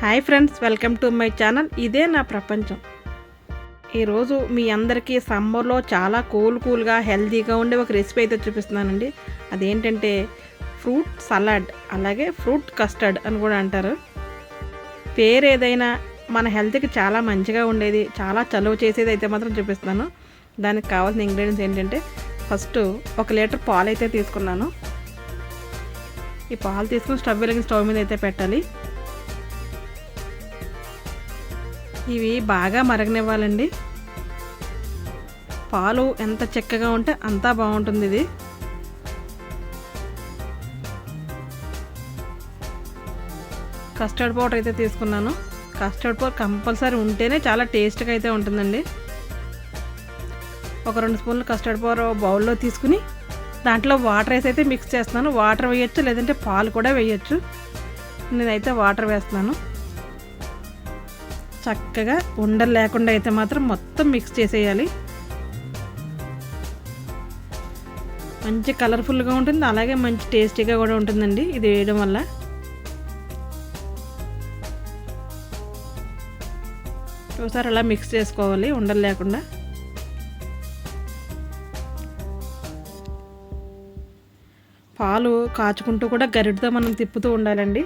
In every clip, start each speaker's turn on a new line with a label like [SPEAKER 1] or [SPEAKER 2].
[SPEAKER 1] Hi friends welcome to my channel. ఇదే నా ప్రపంచం. ఈరోజు మీ అందరికీ సమ్మర్లో చాలా కూల్ కూల్గా హెల్తీగా ఉండే ఒక రెసిపీ అయితే చూపిస్తున్నానండి. అదేంటంటే ఫ్రూట్ సలాడ్ అలాగే ఫ్రూట్ కస్టర్డ్ అని కూడా అంటారు. పేరు ఏదైనా మన హెల్త్కి చాలా మంచిగా ఉండేది చాలా చలువ చేసేది అయితే మాత్రం చూపిస్తున్నాను. దానికి కావాల్సిన ఇంగ్రీడియంట్స్ ఏంటంటే ఫస్ట్ ఒక లీటర్ పాలు అయితే తీసుకున్నాను. ఈ పాలు తీసుకుని స్టవ్ వెలిగిన స్టవ్ మీద అయితే పెట్టాలి. ఇవి బాగా మరగనివ్వాలండి. పాలు ఎంత చక్కగా ఉంటే అంతా బాగుంటుంది ఇది. కస్టర్డ్ పౌడర్ అయితే తీసుకున్నాను. కస్టర్డ్ పౌడర్ కంపల్సరీ ఉంటేనే చాలా టేస్ట్గా అయితే ఉంటుందండి. ఒక రెండు స్పూన్లు కస్టర్డ్ పౌడర్ బౌల్లో తీసుకుని దాంట్లో వాటర్ వేసి అయితే మిక్స్ చేస్తున్నాను. వాటర్ వేయచ్చు లేదంటే పాలు కూడా వేయచ్చు. నేనైతే వాటర్ వేస్తున్నాను. చక్కగా ఉండలు లేకుండా అయితే మాత్రం మొత్తం మిక్స్ చేసేయాలి. మంచి కలర్ఫుల్గా ఉంటుంది అలాగే మంచి టేస్టీగా కూడా ఉంటుందండి ఇది వేయడం వల్ల. ఒకసారి అలా మిక్స్ చేసుకోవాలి ఉండలు లేకుండా. పాలు కాచుకుంటూ కూడా గరిటతో మనం తిప్పుతూ ఉండాలండి.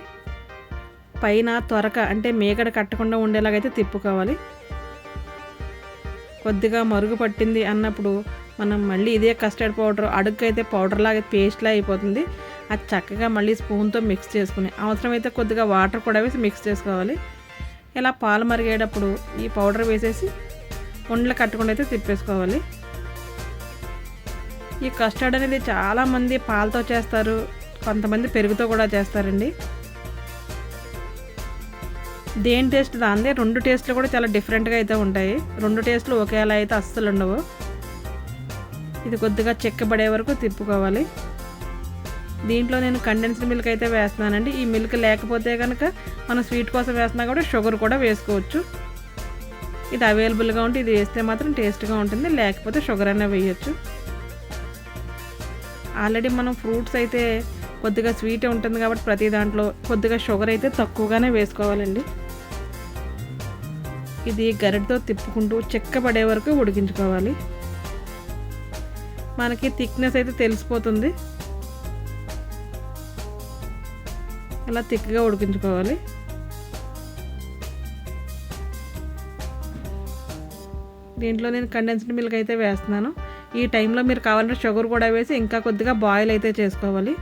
[SPEAKER 1] పైన త్వరక అంటే మేకడ కట్టకుండా ఉండేలాగైతే తిప్పుకోవాలి. కొద్దిగా మరుగు పట్టింది అన్నప్పుడు మనం మళ్ళీ ఇదే కస్టర్డ్ పౌడర్ అడుగుకైతే పౌడర్ లాగా పేస్ట్లా అయిపోతుంది. అది చక్కగా మళ్ళీ స్పూన్తో మిక్స్ చేసుకుని అవసరమైతే కొద్దిగా వాటర్ కూడా వేసి మిక్స్ చేసుకోవాలి. ఇలా పాలు మరిగేటప్పుడు ఈ పౌడర్ వేసేసి ఉండలు కట్టకుండా అయితే తిప్పేసుకోవాలి. ఈ కస్టర్డ్ అనేది చాలామంది పాలతో చేస్తారు కొంతమంది పెరుగుతో కూడా చేస్తారండి. దేని టేస్ట్ దాందే రెండు టేస్ట్లు కూడా చాలా డిఫరెంట్గా అయితే ఉంటాయి. రెండు టేస్ట్లు ఒకేలా అయితే అస్సలు ఉండవు. ఇది కొద్దిగా చెక్కబడే వరకు తిప్పుకోవాలి. దీంట్లో నేను కండెన్స్డ్ మిల్క్ అయితే వేస్తున్నానండి. ఈ మిల్క్ లేకపోతే కనుక మనం స్వీట్ కోసం వేస్తున్నా కూడా షుగర్ కూడా వేసుకోవచ్చు. ఇది అవైలబుల్గా ఉంటే ఇది వేస్తే మాత్రం టేస్ట్గా ఉంటుంది. లేకపోతే షుగర్ అయినా వేయచ్చు. ఆల్రెడీ మనం ఫ్రూట్స్ అయితే కొద్దిగా స్వీట్ ఉంటుంది కాబట్టి ప్రతి దాంట్లో కొద్దిగా షుగర్ అయితే తక్కువగానే వేసుకోవాలండి. ఇది గరిటతో తిప్పుకుంటూ చెక్కబడే వరకు ఉడికించుకోవాలి. మనకి థిక్నెస్ అయితే తెలిసిపోతుంది. ఇలా థిక్గా ఉడికించుకోవాలి. దీంట్లో నేను కండెన్స్డ్ మిల్క్ అయితే వేస్తున్నాను. ఈ టైంలో మీరు కావాలంటే షుగర్ కూడా వేసి ఇంకా కొద్దిగా బాయిల్ అయితే చేసుకోవాలి.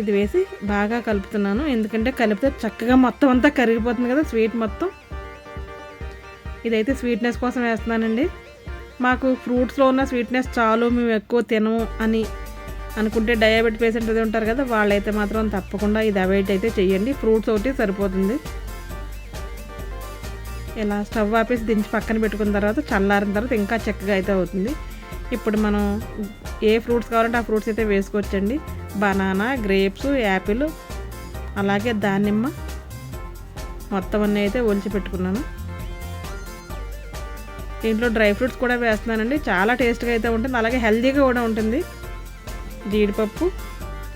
[SPEAKER 1] ఇది వేసి బాగా కలుపుతున్నాను. ఎందుకంటే కలిపితే చక్కగా మొత్తం అంతా కరిగిపోతుంది కదా స్వీట్ మొత్తం. ఇదైతే స్వీట్నెస్ కోసం వేస్తున్నానండి. మాకు ఫ్రూట్స్లో ఉన్న స్వీట్నెస్ చాలు మేము ఎక్కువ తినము అని అనుకుంటే డయాబెట్ పేషెంట్ అది ఉంటారు కదా వాళ్ళైతే మాత్రం తప్పకుండా ఇది అవాయిడ్ అయితే చేయండి ఫ్రూట్స్ ఒకటి సరిపోతుంది. ఇలా స్టవ్ ఆపేసి దించి పక్కన పెట్టుకున్న తర్వాత చల్లారిన తర్వాత ఇంకా చక్కగా అయితే అవుతుంది. ఇప్పుడు మనం ఏ ఫ్రూట్స్ కావాలంటే ఆ ఫ్రూట్స్ అయితే వేసుకోవచ్చండి. బనానా గ్రేప్స్ యాపిల్ అలాగే దానిమ్మ మొత్తం అన్నీ అయితే ఒలిచి పెట్టుకున్నాను. దీంట్లో డ్రై ఫ్రూట్స్ కూడా వేస్తున్నానండి. చాలా టేస్ట్గా అయితే ఉంటుంది. అలాగే హెల్తీగా కూడా ఉంటుంది. జీడిపప్పు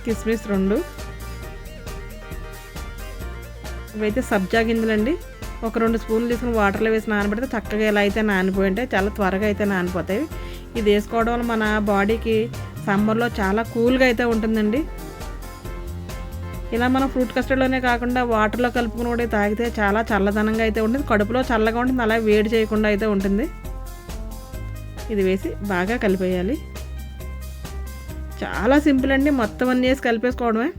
[SPEAKER 1] కిస్మిస్ రెండు. ఇవైతే సబ్జా గింజలండి. ఒక రెండు స్పూన్లు తీసుకుని వాటర్లో వేసి నానబెడితే చక్కగా ఎలా అయితే నానిపోయి ఉంటాయి చాలా త్వరగా అయితే నానిపోతాయి. ఇది వేసుకోవడం వల్ల మన బాడీకి సమ్మర్లో చాలా కూల్గా అయితే ఉంటుందండి. ఇలా మనం ఫ్రూట్ కస్టర్డ్లోనే కాకుండా వాటర్లో కలుపుకుని కూడా తాగితే చాలా చల్లదనంగా అయితే ఉంటుంది. కడుపులో చల్లగా ఉంటుంది అలా వేడి చేయకుండా అయితే ఉంటుంది. ఇది వేసి బాగా కలిపేయాలి. చాలా సింపుల్ అండి మొత్తం అన్నీ వేసి కలిపేసుకోవడమే.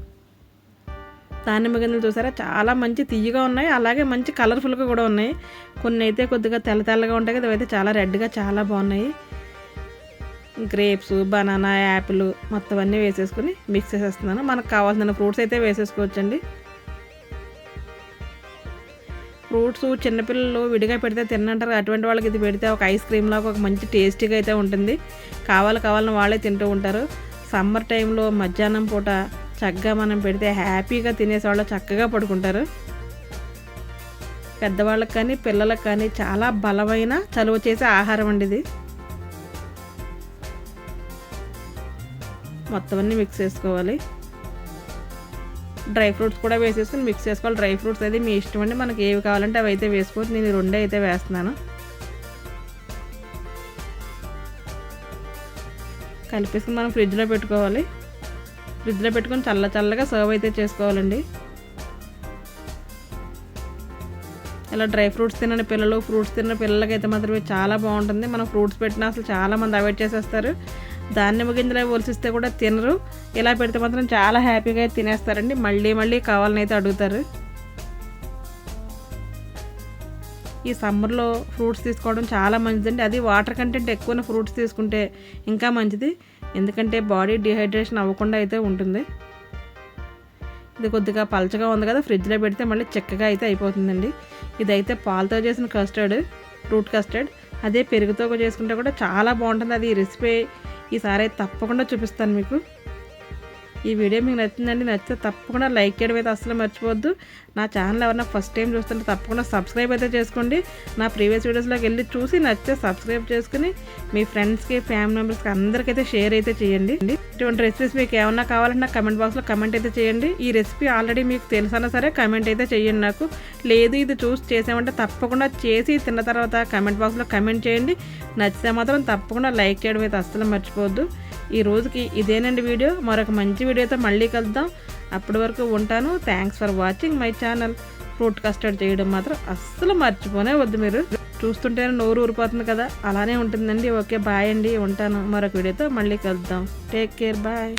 [SPEAKER 1] దానిమ్మ గింజలు చూసారా? చాలా మంచి తీయగా ఉన్నాయి అలాగే మంచి కలర్ఫుల్గా కూడా ఉన్నాయి. కొన్ని అయితే కొద్దిగా తెల్ల తెల్లగా ఉంటాయి కదా అయితే చాలా రెడ్గా చాలా బాగున్నాయి. గ్రేప్స్ బనానా యాపిల్ మొత్తం అన్నీ వేసేసుకుని మిక్స్ చేసేస్తున్నాను. మనకు కావాల్సిన ఫ్రూట్స్ అయితే వేసేసుకోవచ్చండి. ఫ్రూట్స్ చిన్నపిల్లలు విడిగా పెడితే తిన్నంటారు. అటువంటి వాళ్ళకి ఇది పెడితే ఒక ఐస్ క్రీమ్ లాగా ఒక మంచి టేస్టీగా అయితే ఉంటుంది. కావాలి కావాలని వాళ్ళే తింటూ ఉంటారు. సమ్మర్ టైంలో మధ్యాహ్నం పూట చక్కగా మనం పెడితే హ్యాపీగా తినేసేవాళ్ళు చక్కగా పడుకుంటారు. పెద్దవాళ్ళకి కానీ పిల్లలకు కానీ చాలా బలమైన చలువ చేసే ఆహారం అండి ఇది. మొత్తం అన్నీ మిక్స్ చేసుకోవాలి. డ్రై ఫ్రూట్స్ కూడా వేసేసుకుని మిక్స్ చేసుకోవాలి. డ్రై ఫ్రూట్స్ అయితే మీ ఇష్టం అండి. మనకి ఏవి కావాలంటే అవి అయితే వేసుకోవచ్చు. నేను రెండే అయితే వేస్తున్నాను. కలిపేసుకుని మనం ఫ్రిడ్జ్లో పెట్టుకోవాలి. ఫ్రిడ్జ్లో పెట్టుకొని చల్ల చల్లగా సర్వ్ అయితే చేసుకోవాలండి. ఇలా డ్రై ఫ్రూట్స్ తినని పిల్లలు ఫ్రూట్స్ తిన్న పిల్లలకి అయితే మాత్రమే చాలా బాగుంటుంది. మనం ఫ్రూట్స్ పెట్టినా అసలు చాలా మంది అవాయిడ్ చేసేస్తారు. ధాన్యం గింజలు ఒలిసిస్తే కూడా తినరు. ఇలా పెడితే మాత్రం చాలా హ్యాపీగా తినేస్తారండి. మళ్ళీ మళ్ళీ కావాలని అయితే అడుగుతారు. ఈ సమ్మర్లో ఫ్రూట్స్ తీసుకోవడం చాలా మంచిదండి. అది వాటర్ కంటెంట్ ఎక్కువ ఫ్రూట్స్ తీసుకుంటే ఇంకా మంచిది. ఎందుకంటే బాడీ డిహైడ్రేషన్ అవ్వకుండా అయితే ఉంటుంది. ఇది కొద్దిగా పలచగా ఉంది కదా ఫ్రిడ్జ్లో పెడితే మళ్ళీ చిక్కగా అయితే అయిపోతుందండి. ఇదైతే పాలతో చేసిన కస్టర్డ్ ఫ్రూట్ కస్టర్డ్. అదే పెరుగుతో చేసుకుంటే కూడా చాలా బాగుంటుంది. అది రెసిపీ ఈసారి తప్పకుండా చూపిస్తాను మీకు. ఈ వీడియో మీకు నచ్చిందండి నచ్చితే తప్పకుండా లైక్ చేయడం అయితే అసలు మర్చిపోవద్దు. నా ఛానల్ ఎవరైనా ఫస్ట్ టైం చూస్తుంటే తప్పకుండా సబ్స్క్రైబ్ అయితే చేసుకోండి. నా ప్రీవియస్ వీడియోస్లోకి వెళ్ళి చూసి నచ్చితే సబ్స్క్రైబ్ చేసుకుని మీ ఫ్రెండ్స్కి ఫ్యామిలీ మెంబర్స్కి అందరికైతే షేర్ అయితే చేయండి. ఇటువంటి రెసిపీస్ మీకు ఏమన్నా కావాలంటే నాకు కమెంట్ బాక్స్లో కమెంట్ అయితే చేయండి. ఈ రెసిపీ ఆల్రెడీ మీకు తెలుసన్నా సరే కమెంట్ అయితే చేయండి నాకు. లేదు ఇది చూసి చేసామంటే తప్పకుండా చేసి తిన్న తర్వాత కమెంట్ బాక్స్లో కమెంట్ చేయండి. నచ్చితే మాత్రం తప్పకుండా లైక్ చేయడం అయితే అస్సలు మర్చిపోవద్దు. ఈ రోజుకి ఇదేనండి వీడియో. మరొక మంచి వీడియోతో మళ్ళీ కలుద్దాం. అప్పటి వరకు ఉంటాను. Thanks for watching my channel fruit custard చేయడం మాత్రం అస్సలు మర్చిపోనే వద్దు మీరు. చూస్తుంటేనే నోరు ఊరిపోతుంది కదా. అలానే ఉంటుందండి. ఓకే బాయ్ అండి. ఉంటాను. మరొక వీడియోతో మళ్ళీ కలుద్దాం. Take care bye